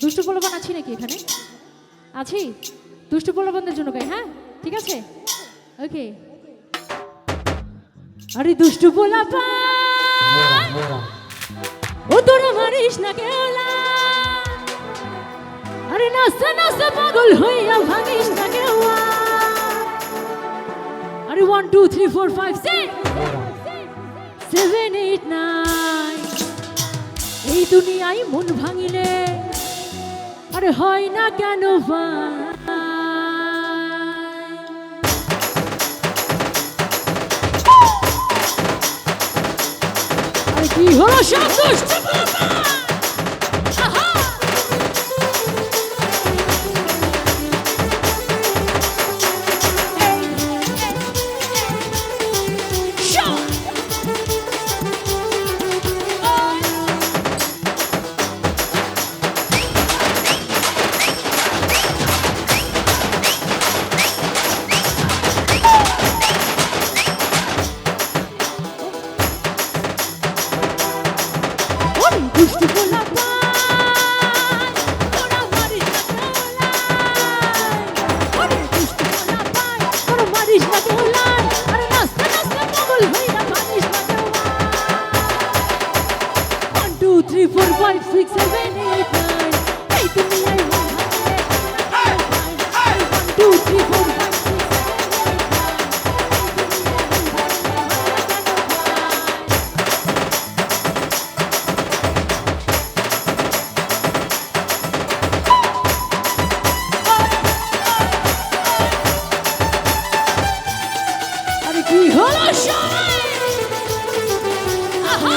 দুষ্টু পোলাপান আছি নাকি এখানে? আছি? দুষ্টু পোলাপানদের জন্য গাই হ্যাঁ? ঠিক আছে? ওকে আরে দুষ্টু পোলাপান ও তোরা মারিস না কেউলা আরে নাস্তা নাস্তা পাগল হইয়া ভাঙিস না কেউয়া আরে one two three four five six seven eight nine এই দুনিয়ায় মন ভাঙিলে আরে হয় না কেন? আরে কি হলো সব হলো সবাই আহা!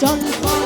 done for.